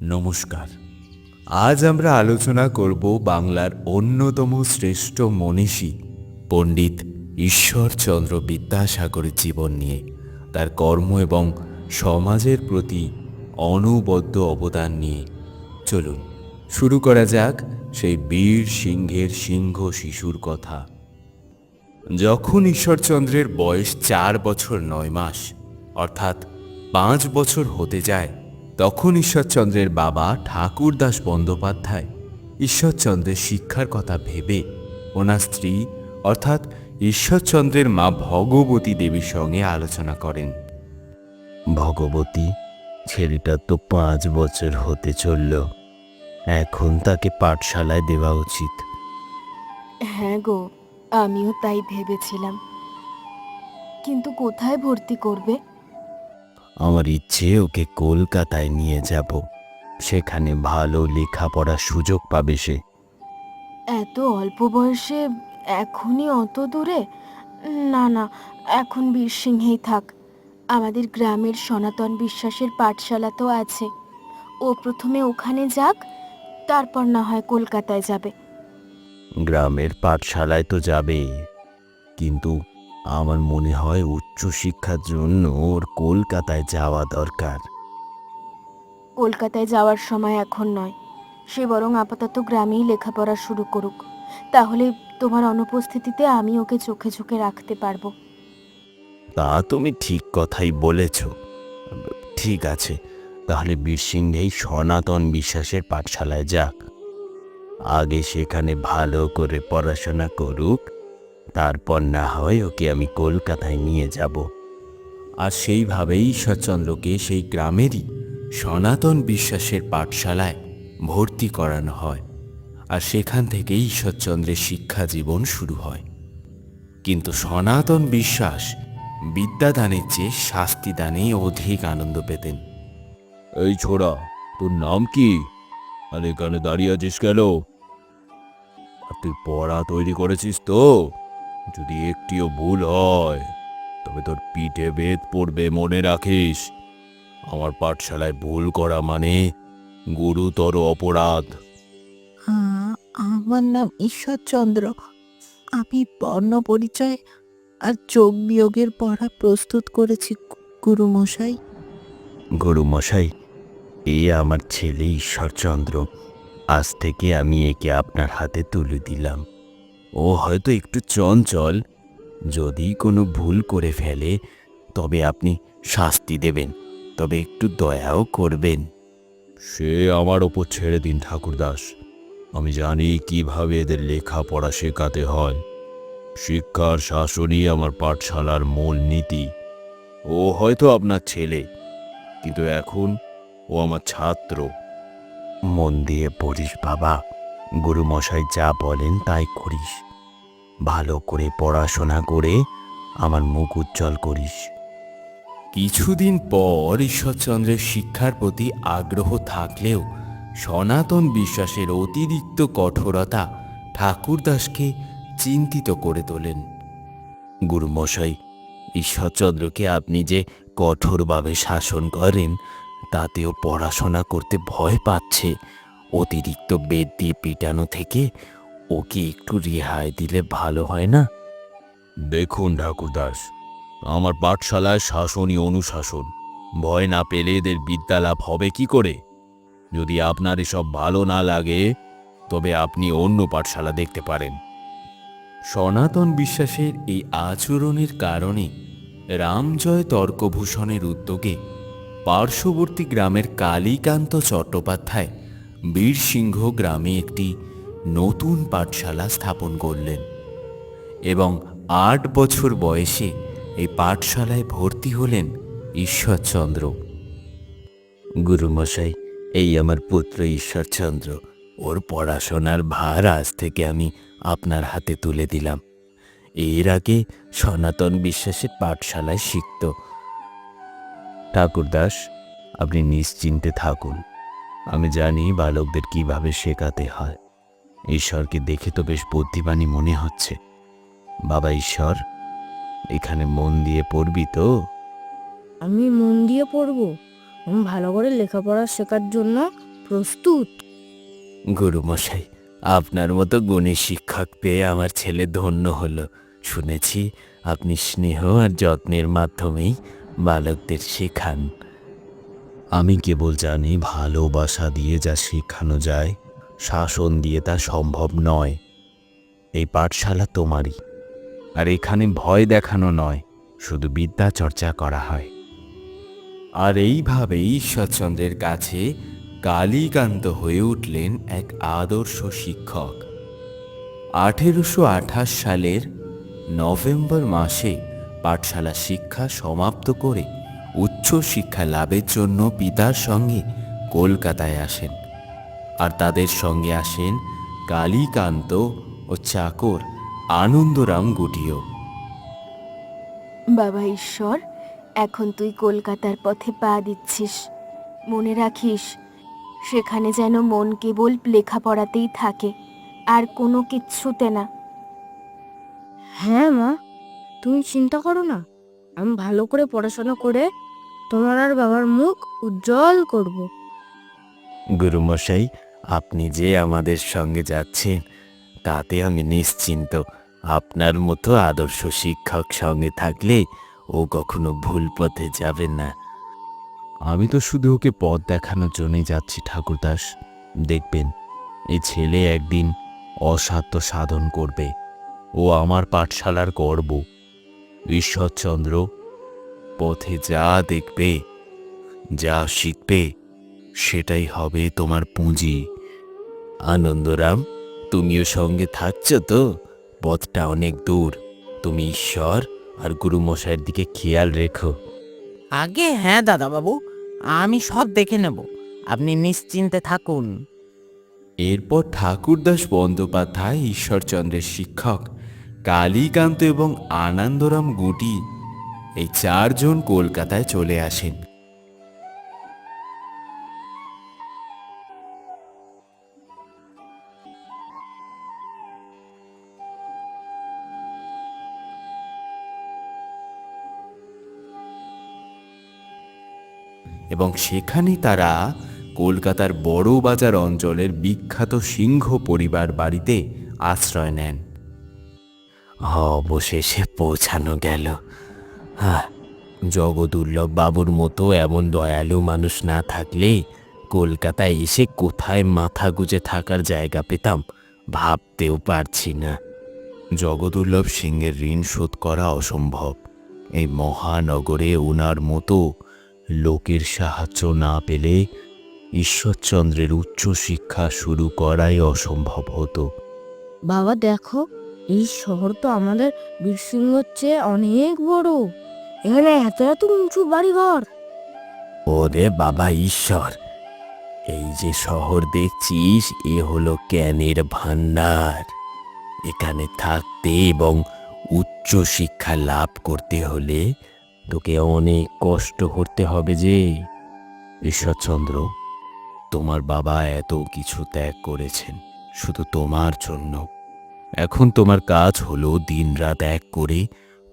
নমস্কার। আজ আমরা আলোচনা করব বাংলার অন্যতম শ্রেষ্ঠ মনীষী, পণ্ডিত ঈশ্বরচন্দ্র বিদ্যাসাগরের জীবন নিয়ে। তার কর্ম এবং সমাজের প্রতি অনবদ্য অবদান নিয়ে। চলুন, শুরু করা যাক সেই বীর সিংহের সিংহ শিশুর কথা। যখন ঈশ্বরচন্দ্রের বয়স চার বছর নয় মাস, অর্থাৎ পাঁচ বছর হতে যায় তখন ঈশ্বরচন্দ্রের বাবা ঠাকুরদাস বন্দ্যোপাধ্যায় ঈশ্বরচন্দ্রের শিক্ষার কথা ভেবে ওনার স্ত্রী অর্থাৎ ঈশ্বরচন্দ্রের মা ভগবতী দেবীর সঙ্গে আলোচনা করেন। ভগবতী ছেলেটা তো পাঁচ বছর হতে চলল। এখন তাকে পাঠশালায় দেওয়া উচিত। হ্যাঁ গো আমিও তাই ভেবেছিলাম। কিন্তু কোথায় ভর্তি করবে? আমার ইচ্ছে ওকে কলকাতায় নিয়ে যাব। সেখানে ভালো লেখাপড়ার সুযোগ পাবে সে। এত অল্প বয়সে এখনই অত দূরে? না না এখন বীরসিংহেই থাক। আমাদের গ্রামের সনাতন বিশ্বাসের পাঠশালা তো আছে। ও প্রথমে ওখানে যাক তারপর না হয় কলকাতায় যাবে। গ্রামের পাঠশালায় তো যাবে কিন্তু আমার মনে হয় উচ্চশিক্ষার জন্য ওর কলকাতায় যাওয়া দরকার। কলকাতায় যাওয়ার সময় এখন নয়। সে বরং আপাতত গ্রামেই লেখাপড়া শুরু করুক। তাহলে তোমার অনুপস্থিতিতে আমি ওকে চোখে চোখে রাখতে পারব। তা তুমি ঠিক কথাই বলেছ। ঠিক আছে তাহলে বীরসিংহেই সনাতন বিশ্বাসের পাঠশালায় যাক। আগে সেখানে ভালো করে পড়াশোনা করুক তারপর না হয় ওকে আমি কলকাতায় নিয়ে যাব। আর সেইভাবেই ঈশ্বরচন্দ্রকে সেই গ্রামেরই সনাতন বিশ্বাসের পাঠশালায় ভর্তি করানো হয় আর সেখান থেকেই ঈশ্বরচন্দ্রের শিক্ষা জীবন শুরু হয়। কিন্তু সনাতন বিশ্বাস বিদ্যাদানের চেয়ে শাস্তিদানে অধিক আনন্দ পেতেন। এই ছোড়া, তোর নাম কি? আর এখানে দাঁড়িয়ে আছিস কেন? তুই পড়া তৈরি করেছিস তো? যদি একটিও ভুল হয় তবে তোর পিঠে বেদ পড়বে মনে রাখিস। আমার পাঠশালায় ভুল করা মানে গুরুতর অপরাধ। আমার নাম ঈশ্বরচন্দ্র। আমি বর্ণ পরিচয় আর যোগ বিয়োগের পড়া প্রস্তুত করেছি গুরুমশাই। গুরু মশাই এই আমার ছেলে ঈশ্বরচন্দ্র। আজ থেকে আমি একে আপনার হাতে তুলে দিলাম। ও হয়তো একটু চঞ্চল। যদি কোনো ভুল করে ফেলে তবে আপনি শাস্তি দেবেন তবে একটু দয়াও করবেন। সে আমার ওপর ছেড়ে দিন ঠাকুরদাস। আমি জানি কীভাবে এদের লেখাপড়া শেখাতে হয়। শিক্ষার শাসনই আমার পাঠশালার মূল নীতি। ও হয়তো আপনার ছেলে কিন্তু এখন ও আমার ছাত্র। মন দিয়ে পড়িস বাবা। গুরুমশাই যা বলেন তাই করিস। ভালো করে পড়াশোনা করে আমার মুখ উজ্জ্বল করিস। কিছুদিন পর ঈশ্বরচন্দ্রের শিক্ষার প্রতি আগ্রহ থাকলেও সনাতন বিশ্বাসের অতিরিক্ত কঠোরতা ঠাকুরদাসকে চিন্তিত করে তোলেন। গুরুমশাই, ঈশ্বরচন্দ্রকে আপনি যে কঠোরভাবে শাসন করেন, তাতেও পড়াশোনা করতে ভয় পাচ্ছে। অতিরিক্ত বেদ দিয়ে পিটানো থেকে ওকে একটু রেহাই দিলে ভালো হয় না? দেখুন ঠাকুরদাস আমার পাঠশালায় শাসনই অনুশাসন। ভয় না পেলে এদের বিদ্যা লাভ হবে কি করে? যদি আপনার এসব ভালো না লাগে তবে আপনি অন্য পাঠশালা দেখতে পারেন। সনাতন বিশ্বাসের এই আচরণের কারণে রামজয় তর্কভূষণের উদ্যোগে পার্শ্ববর্তী গ্রামের কালীকান্ত চট্টোপাধ্যায় বীরসিংহ গ্রামে একটি নতুন পাঠশালা স্থাপন করলেন এবং আট বছর বয়সে এই পাঠশালায় ভর্তি হলেন ঈশ্বরচন্দ্র। গুরুমশাই, এই আমার পুত্র ঈশ্বরচন্দ্র। ওর পড়াশোনার ভার আজ থেকে আমি আপনার হাতে তুলে দিলাম। এর আগে সনাতন বিশ্বাসের পাঠশালায় শিখত। ঠাকুরদাস, আপনি নিশ্চিন্তে থাকুন। আমি জানি বালকদের কীভাবে শেখাতে হয়। ঈশ্বরকে দেখে তো বেশ বুদ্ধিমানী মনে হচ্ছে। বাবা ঈশ্বর এখানে মন দিয়ে পড়বি তো। আমি মন দিয়ে পড়ব? আমি ভালো করে লেখাপড়া শেখার জন্য প্রস্তুত। গুরুমশাই আপনার মতো গুণী শিক্ষক পেয়ে আমার ছেলে ধন্য হলো। শুনেছি আপনি স্নেহ আর যত্নের মাধ্যমেই বালকদের শেখান। আমি কেবল জানি ভালোবাসা দিয়ে যা শেখানো যায়। শাসন দিয়ে তা সম্ভব নয়। এই পাঠশালা তোমারই। আর এখানে ভয় দেখানো নয়, শুধু বিদ্যা চর্চা করা হয়। আর এইভাবে ঈশ্বরচন্দ্রের কাছে কালীকান্ত হয়ে উঠলেন এক আদর্শ শিক্ষক। আঠেরোশো আঠাশ সালের নভেম্বর মাসে পাঠশালা শিক্ষা সমাপ্ত করে উচ্চ শিক্ষা লাভের জন্য পিতার সঙ্গে কলকাতায় আসেন। আর তাদের সঙ্গে আসেন কালীকান্ত ও চাকর আনন্দরাম গুটিও। বাবা ঈশ্বর এখন তুই কলকাতার পথে পা দিচ্ছিস। মনে রাখিস সেখানে যেন মন কেবল লেখাপড়াতেই থাকে আর কোনো কিচ্ছুতে না। হ্যাঁ মা তুমি চিন্তা করো না। আমি ভালো করে পড়াশোনা করে তোমার আর বাবার মুখ উজ্জ্বল করব। গুরুমশাই আপনি যে আমাদের সঙ্গে যাচ্ছেন, তাতে আমি নিশ্চিন্ত। আপনার মতো আদর্শ শিক্ষক সঙ্গে থাকলে ও কখনো ভুল পথে যাবে না। আমি তো শুধু ওকে পথ দেখানোর জন্যই যাচ্ছি ঠাকুরদাস দেখবেন এই ছেলে একদিন অসাধ্য সাধন করবে। ও আমার পাঠশালার গর্ব। ঈশ্বরচন্দ্র পথে যা দেখবে, যা শিখবে, সেটাই হবে তোমার পুঁজি। আনন্দরাম তুমিও সঙ্গে থাকছ তো? পথটা অনেক দূর। তুমি ঈশ্বর আর গুরুমশাইয়ের দিকে খেয়াল রেখো। আগে হ্যাঁ দাদাবাবু আমি সব দেখে নেব। আপনি নিশ্চিন্তে থাকুন। এরপর ঠাকুরদাস বন্দ্যোপাধ্যায় ঈশ্বরচন্দ্রের শিক্ষক কালীকান্ত এবং আনন্দরাম গুটি এই চারজন কলকাতায় চলে আসেন। এবং সেখানে তারা কলকাতার বড় বাজার অঞ্চলের বিখ্যাত সিংহ পরিবার বাড়িতে আশ্রয় নেন। অবশেষে পৌঁছানো গেল। জগদুর্লভ বাবুর মতো এমন দয়ালু মানুষ না থাকলে কলকাতায় এসে কোথায় মাথা গুজে থাকার জায়গা পেতাম ভাবতেও পারছি না। জগদুর্লভ সিংহের ঋণ শোধ করা অসম্ভব। এই মহানগরে ওনার মতো লোকের সাহায্য না পেলে ঈশ্বরচন্দ্রের উচ্চ শিক্ষা শুরু করাই অসম্ভব হতো। বাবা দেখো এই শহর তো আমাদের বীরসিংহর চেয়ে অনেক বড়। এখানে এত এত উঁচু বাড়িঘর। ওরে বাবা ঈশ্বর! এই যে শহর দেখছিস এ হলো জ্ঞানের ভান্ডার এখানে থাকতে এবং উচ্চ শিক্ষা লাভ করতে হলে তোকে অনেক কষ্ট করতে হবে যে। ঈশ্বরচন্দ্র, তোমার বাবা এত কিছু ত্যাগ করেছেন, শুধু তোমার জন্য। এখন তোমার কাজ হলো দিনরাত এক করে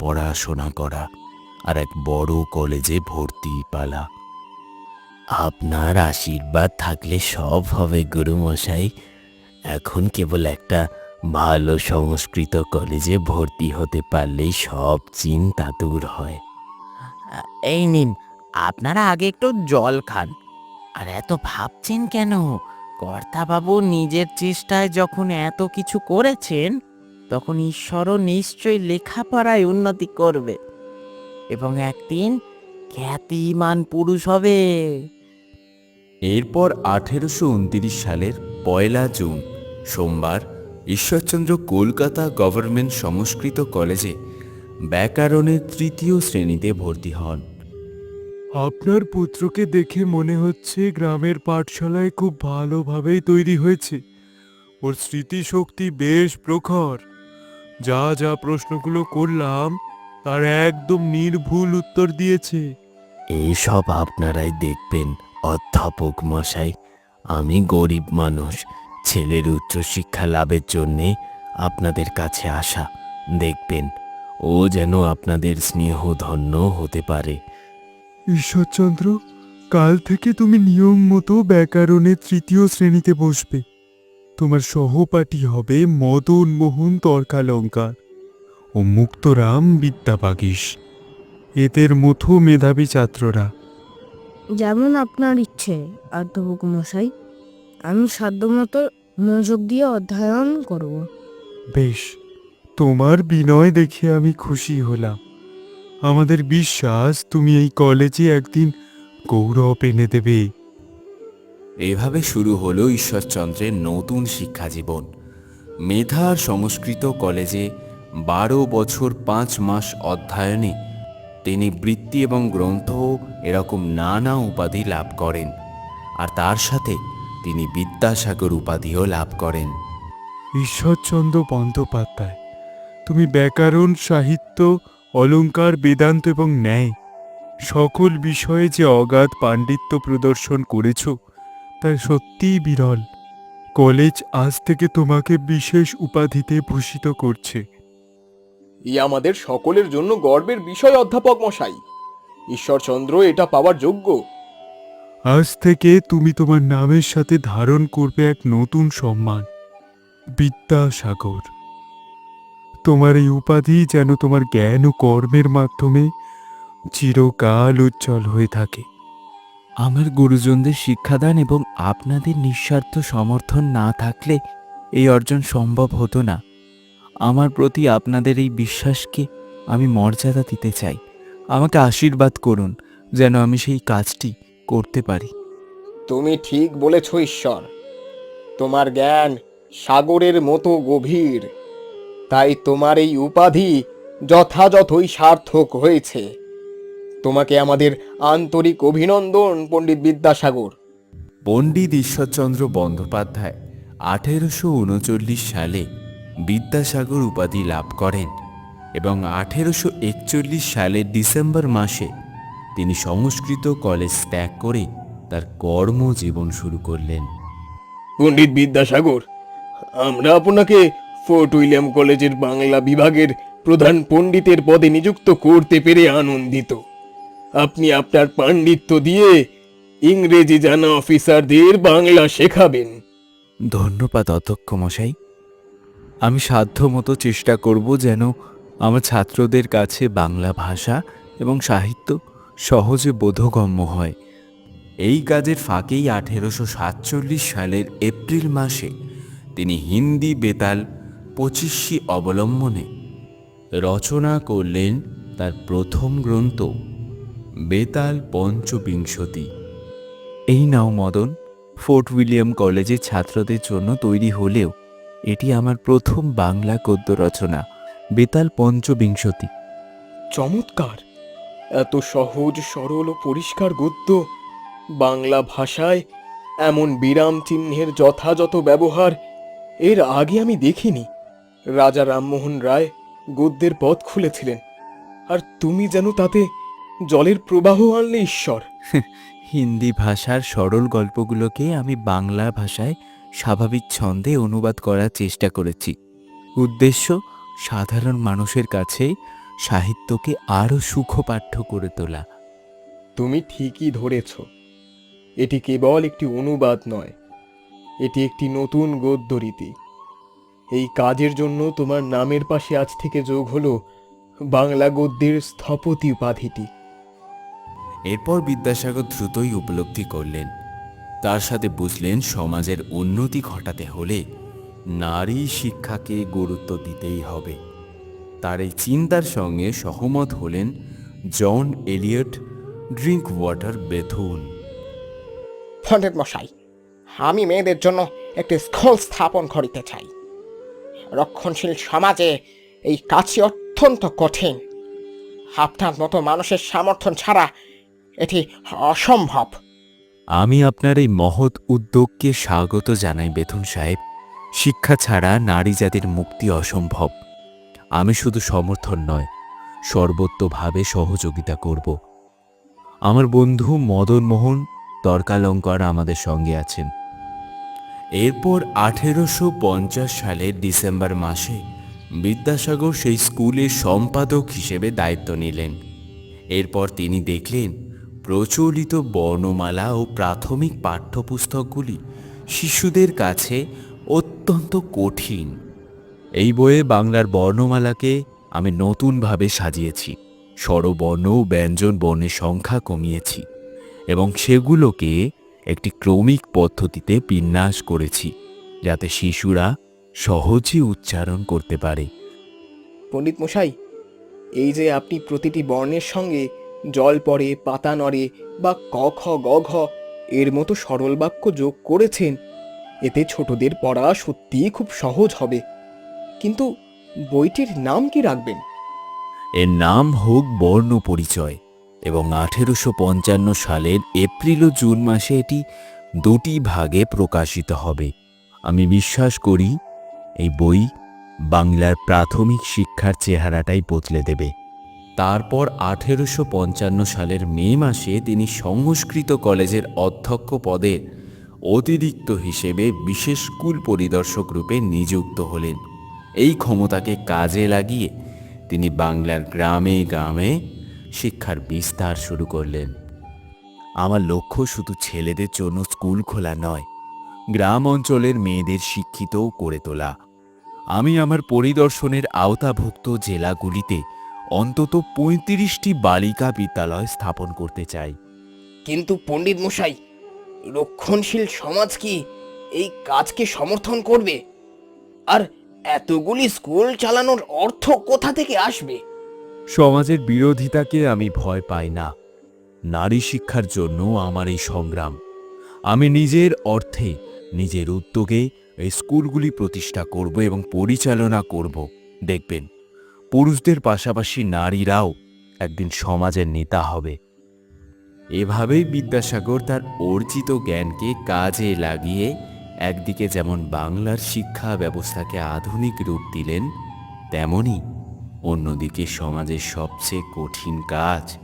পড়াশোনা করা আর এক বড় কলেজে ভর্তি পালা। আপনার আশীর্বাদ থাকলে সব হবে, গুরুমশাই। এখন কেবল একটা ভালো সংস্কৃত কলেজে ভর্তি হতে পারলেই সব চিন্তা দূর হয়। এই নিন, আপনারা আগে একটু জল খান। আর এত ভাবছেন কেন? কর্তাবাবু নিজের চেষ্টায় যখন এত কিছু করেছেন, তখন ঈশ্বরও নিশ্চয়ই লেখাপড়ায় উন্নতি করবে। এবং একদিন খ্যাতিমান পুরুষ হবে। এরপর আঠেরোশো উনতিরিশ সালের পয়লা জুন, সোমবার, ঈশ্বরচন্দ্র কলকাতা গভর্নমেন্ট সংস্কৃত কলেজে ব্যাকরণের তৃতীয় শ্রেণীতে ভর্তি হন। আপনার পুত্রকে দেখে মনে হচ্ছে গ্রামের পাঠশালায় খুব ভালোভাবেই তৈরি হয়েছে। ওর স্মৃতিশক্তি বেশ প্রখর। যা যা প্রশ্নগুলো করলাম, তার একদম নির্ভুল উত্তর দিয়েছে। এইসব আপনারাই দেখবেন, অধ্যাপক মশাই। আমি গরিব মানুষ, ছেলের উচ্চশিক্ষা লাভের জন্যে আপনাদের কাছে আসা। দেখবেন, ও যেন আপনাদের স্নেহধন্য হতে পারে। ঈশ্বরচন্দ্র কাল থেকে তুমি নিয়ম মতো ব্যাকরণের তৃতীয় শ্রেণীতে বসবে। তোমার সহপাঠী হবে মদন মোহন তর্কালঙ্কার ও মুক্তরাম বিদ্যাবাগীশ এদের মতো মেধাবী ছাত্ররা। যেমন আপনার ইচ্ছে অধ্যাপক মশাই আমি সাধ্যমতো মনোযোগ দিয়ে অধ্যয়ন করব। বেশ তোমার বিনয় দেখে আমি খুশি হলাম। আমাদের বিশ্বাস তুমি এই কলেজে একদিন গৌরব এনে দেবে। এভাবে শুরু হলো ঈশ্বরচন্দ্রের নতুন শিক্ষা জীবন। মেধা সংস্কৃত কলেজে বারো বছর পাঁচ মাস অধ্যয়নে তিনি বৃত্তি এবং গ্রন্থ এরকম নানা উপাধি লাভ করেন। আর তার সাথে তিনি বিদ্যাসাগর উপাধিও লাভ করেন। ঈশ্বরচন্দ্র বন্দ্যোপাধ্যায় তুমি ব্যাকরণ সাহিত্য অলংকার বেদান্ত এবং ন্যায় সকল বিষয়ে যে অগাধ পাণ্ডিত্য প্রদর্শন করেছ তা সত্যিই বিরল। কলেজ আজ থেকে তোমাকে বিশেষ উপাধিতে ভূষিত করছে। ই আমাদের সকলের জন্য গর্বের বিষয় অধ্যাপক মশাই। ঈশ্বরচন্দ্র এটা পাওয়ার যোগ্য। আজ থেকে তুমি তোমার নামের সাথে ধারণ করবে এক নতুন সম্মান বিদ্যাসাগর। তোমার এই উপাধি যেন তোমার জ্ঞান ও কর্মের মাধ্যমে চিরকাল উজ্জ্বল হয়ে থাকে। আমার গুরুজনদের শিক্ষাদান এবং আপনাদের নিঃস্বার্থ সমর্থন না থাকলে এই অর্জন সম্ভব হতো না। আমার প্রতি আপনাদের এই বিশ্বাসকে আমি মর্যাদা দিতে চাই। আমাকে আশীর্বাদ করুন যেন আমি সেই কাজটি করতে পারি। তুমি ঠিক বলেছ ঈশ্বর। তোমার জ্ঞান সাগরের মতো গভীর। তাই তোমার এই উপাধি যথাযথই সার্থক হয়েছে। তোমাকে আমাদের আন্তরিক অভিনন্দন পণ্ডিত বিদ্যাসাগর। পণ্ডিত ঈশ্বরচন্দ্র বন্দ্যোপাধ্যায় আঠেরোশো উনচল্লিশ সালে বিদ্যাসাগর উপাধি লাভ করেন এবং আঠেরোশো একচল্লিশ সালের ডিসেম্বর মাসে তিনি সংস্কৃত কলেজ ত্যাগ করে তার কর্মজীবন শুরু করলেন। পণ্ডিত বিদ্যাসাগর আমরা আপনাকে ফোর্ট উইলিয়াম কলেজের বাংলা বিভাগের প্রধান পণ্ডিতের পদে নিযুক্ত করতে পেরে আনন্দিত। আপনি আপনার পাণ্ডিত্য দিয়ে ইংরেজি জানা অফিসারদের বাংলা শেখাবেন। ধন্যবাদ অধ্যক্ষ মশাই। আমি সাধ্যমতো চেষ্টা করব যেন আমার ছাত্রদের কাছে বাংলা ভাষা এবং সাহিত্য সহজে বোধগম্য হয়। এই কাজের ফাঁকেই আঠেরোশো সাতচল্লিশ সালের এপ্রিল মাসে তিনি হিন্দি বেতাল পঁচিশি অবলম্বনে রচনা করলেন তার প্রথম গ্রন্থ বেতাল পঞ্চবিংশতি। এই নাও মদন ফোর্ট উইলিয়াম কলেজের ছাত্রদের জন্য তৈরি হলেও এটি আমার প্রথম বাংলা গদ্য রচনা বেতাল পঞ্চবিংশতি। চমৎকার! এত সহজ সরল ও পরিষ্কার গদ্য বাংলা ভাষায় এমন বিরাম চিহ্নের যথাযথ ব্যবহার এর আগে আমি দেখিনি। রাজা রামমোহন রায় গদ্যের পথ খুলেছিলেন। আর তুমি যেন তাতে জলের প্রবাহ আনলে ঈশ্বর। হিন্দি ভাষার সরল গল্পগুলোকে আমি বাংলা ভাষায় স্বাভাবিক ছন্দে অনুবাদ করার চেষ্টা করেছি। উদ্দেশ্য সাধারণ মানুষের কাছে সাহিত্যকে আরও সুখপাঠ্য করে তোলা। তুমি ঠিকই ধরেছ। এটি কেবল একটি অনুবাদ নয় এটি একটি নতুন গদ্য রীতি এই কাজের জন্য তোমার নামের পাশে আজ থেকে যোগ হলো বাংলা গদ্যের স্থপতি উপাধিটি। এরপর বিদ্যাসাগর দ্রুতই উপলব্ধি করলেন। তার সাথে বুঝলেন সমাজের উন্নতি ঘটাতে হলে নারী শিক্ষাকে গুরুত্ব দিতেই হবে। তার এই চিন্তার সঙ্গে সহমত হলেন John Elliot Drinkwater Bethune. পণ্ডিত মশাই আমি মেয়েদের জন্য একটি স্কুল স্থাপন করিতে চাই। রক্ষণশীল সমাজে এই কাজটি অত্যন্ত কঠিন। আপনার মতো মানুষের সমর্থন ছাড়া এটি অসম্ভব। আমি আপনার এই মহৎ উদ্যোগকে স্বাগত জানাই, বেথুন সাহেব। শিক্ষা ছাড়া নারী জাতির মুক্তি অসম্ভব। আমি শুধু সমর্থন নয় সর্বত্রভাবে সহযোগিতা করব। আমার বন্ধু মদন মোহন তর্কালঙ্কর আমাদের সঙ্গে আছেন। এরপর আঠেরোশো পঞ্চাশ সালের ডিসেম্বর মাসে বিদ্যাসাগর সেই স্কুলের সম্পাদক হিসেবে দায়িত্ব নিলেন। এরপর তিনি দেখলেন, প্রচলিত বর্ণমালা ও প্রাথমিক পাঠ্যপুস্তকগুলি শিশুদের কাছে অত্যন্ত কঠিন। এই বইয়ে বাংলার বর্ণমালাকে আমি নতুনভাবে সাজিয়েছি। স্বরবর্ণ ও ব্যঞ্জন বর্ণের সংখ্যা কমিয়েছি এবং সেগুলোকে একটি ক্রমিক পদ্ধতিতে বিন্যাস করেছি যাতে শিশুরা সহজে উচ্চারণ করতে পারে। পণ্ডিত মশাই এই যে আপনি প্রতিটি বর্ণের সঙ্গে জল পড়ে পাতা নড়ে বা ক খ গ ঘ এর মতো সরল বাক্য যোগ করেছেন এতে ছোটদের পড়া সত্যিই খুব সহজ হবে। কিন্তু বইটির নাম কি রাখবেন? এর নাম হোক বর্ণ পরিচয় এবং আঠেরোশো পঞ্চান্ন সালের এপ্রিল ও জুন মাসে এটি দুটি ভাগে প্রকাশিত হবে। আমি বিশ্বাস করি, এই বই বাংলার প্রাথমিক শিক্ষার চেহারাটাই বদলে দেবে। তারপর আঠেরোশো পঞ্চান্ন সালের মে মাসে তিনি সংস্কৃত কলেজের অধ্যক্ষ পদে অতিরিক্ত হিসেবে বিশেষ স্কুল পরিদর্শক রূপে নিযুক্ত হলেন। এই ক্ষমতাকে কাজে লাগিয়ে তিনি বাংলার গ্রামে গ্রামে শিক্ষার বিস্তার শুরু করলেন। আমার লক্ষ্য শুধু ছেলেদের জন্য স্কুল খোলা নয়, গ্রাম অঞ্চলের মেয়েদের শিক্ষিতও করে তোলা। আমি আমার পরিদর্শনের আওতাভুক্ত জেলাগুলিতে অন্তত পঁয়ত্রিশটি বালিকা বিদ্যালয় স্থাপন করতে চাই। কিন্তু পণ্ডিত মশাই, রক্ষণশীল সমাজ কি এই কাজকে সমর্থন করবে? আর এতগুলি স্কুল চালানোর অর্থ কোথা থেকে আসবে? সমাজের বিরোধিতাকে আমি ভয় পাই না। নারী শিক্ষার জন্য আমার এই সংগ্রাম। আমি নিজের অর্থে, নিজের উদ্যোগে এই স্কুলগুলি প্রতিষ্ঠা করব এবং পরিচালনা করব। দেখবেন, পুরুষদের পাশাপাশি নারীরাও একদিন সমাজের নেতা হবে। এভাবেই বিদ্যাসাগর তার অর্জিত জ্ঞানকে কাজে লাগিয়ে একদিকে যেমন বাংলার শিক্ষা ব্যবস্থাকে আধুনিক রূপ দিলেন, তেমনি অন্যদিকে সমাজের সবচেয়ে কঠিন কাজ,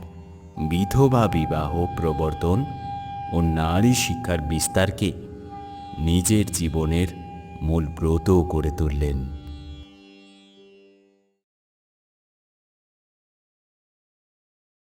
বিধবা বিবাহ প্রবর্তন ও নারী শিক্ষার বিস্তারকে নিজের জীবনের মূল ব্রত করে তুললেন।